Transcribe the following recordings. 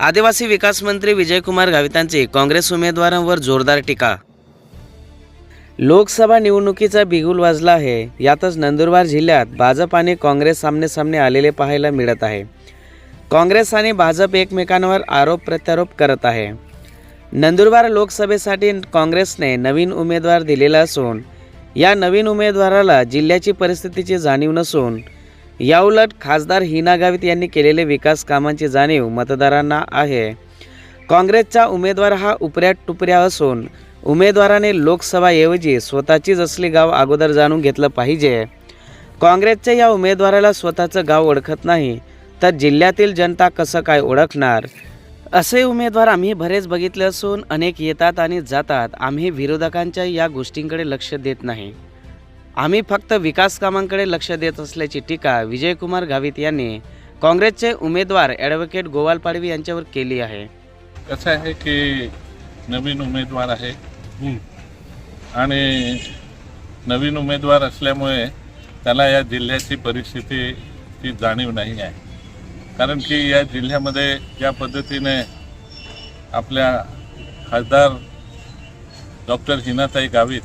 आदिवासी विकास मंत्री विजयकुमार गावितांची काँग्रेस उमेदवारांवर जोरदार टीका. लोकसभा निवडणुकीचा बिगुल वाजला आहे. यातच नंदुरबार जिल्ह्यात भाजप आणि काँग्रेस सामने सामने आलेले पाहायला मिळत आहे. काँग्रेस आणि भाजप एकमेकांवर आरोप प्रत्यारोप करत आहे. नंदुरबार लोकसभेसाठी काँग्रेसने नवीन उमेदवार दिलेला असून या नवीन उमेदवाराला जिल्ह्याची परिस्थितीची जाणीव नसून याउलट खासदार हिना गावित यांनी केलेले विकास कामांची जाणीव मतदारांना आहे. काँग्रेसचा उमेदवार हा उपऱ्या टुपऱ्या असून उमेदवाराने लोकसभाऐवजी स्वतःचीच असली गाव अगोदर जाणून घेतलं पाहिजे. काँग्रेसच्या या उमेदवाराला स्वतःचं गाव ओळखत नाही तर जिल्ह्यातील जनता कसं काय ओळखणार? असे उमेदवार आम्ही बरेच बघितले असून अनेक येतात आणि जातात. आम्ही विरोधकांच्या या गोष्टींकडे लक्ष देत नाही. आम्ही फक्त विकास कामांकडे लक्ष देत असल्याची टीका विजयकुमार गावित यांनी काँग्रेसचे उमेदवार ॲडव्होकेट गोवाल पाडवी यांच्यावर केली आहे. कसं आहे की नवीन उमेदवार आहे. आणि नवीन उमेदवार असल्यामुळे त्याला या जिल्ह्याची परिस्थितीची जाणीव नाही आहे. कारण की या जिल्ह्यामध्ये ज्या पद्धतीने आपल्या खासदार डॉक्टर हिनाताई गावित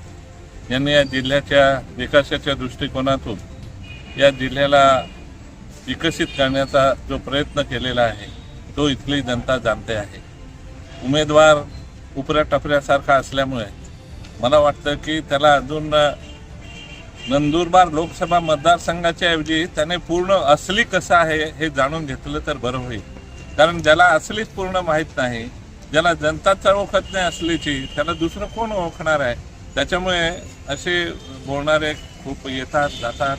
यांनी या जिल्ह्याच्या विकासाच्या दृष्टिकोनातून या जिल्ह्याला विकसित करण्याचा जो प्रयत्न केलेला आहे तो इथली जनता जाणते आहे. उमेदवार उपऱ्या टपऱ्यासारखा असल्यामुळे मला वाटतं की त्याला अजून नंदुरबार लोकसभा मतदारसंघाच्या ऐवजी त्याने पूर्ण असली कसं आहे हे जाणून घेतलं तर बरं होईल. कारण ज्याला असलीच पूर्ण माहीत नाही ज्याला जनताच ओळखत नाही असलीची त्याला दुसरं कोण ओळखणार आहे? त्याच्यामुळे असे बोलणारे खूप येतात जातात.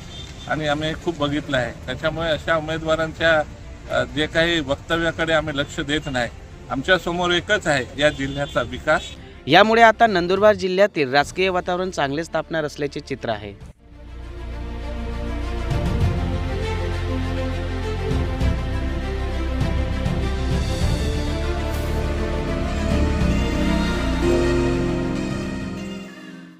आणि आम्ही खूप बघितलं आहे. त्याच्यामुळे अशा उमेदवारांच्या जे काही वक्तव्याकडे आम्ही लक्ष देत नाही. आमच्यासमोर एकच आहे या जिल्ह्याचा विकास. यामुळे आता नंदुरबार जिल्ह्यातील राजकीय वातावरण चांगलेच तापणार असल्याचे चित्र आहे.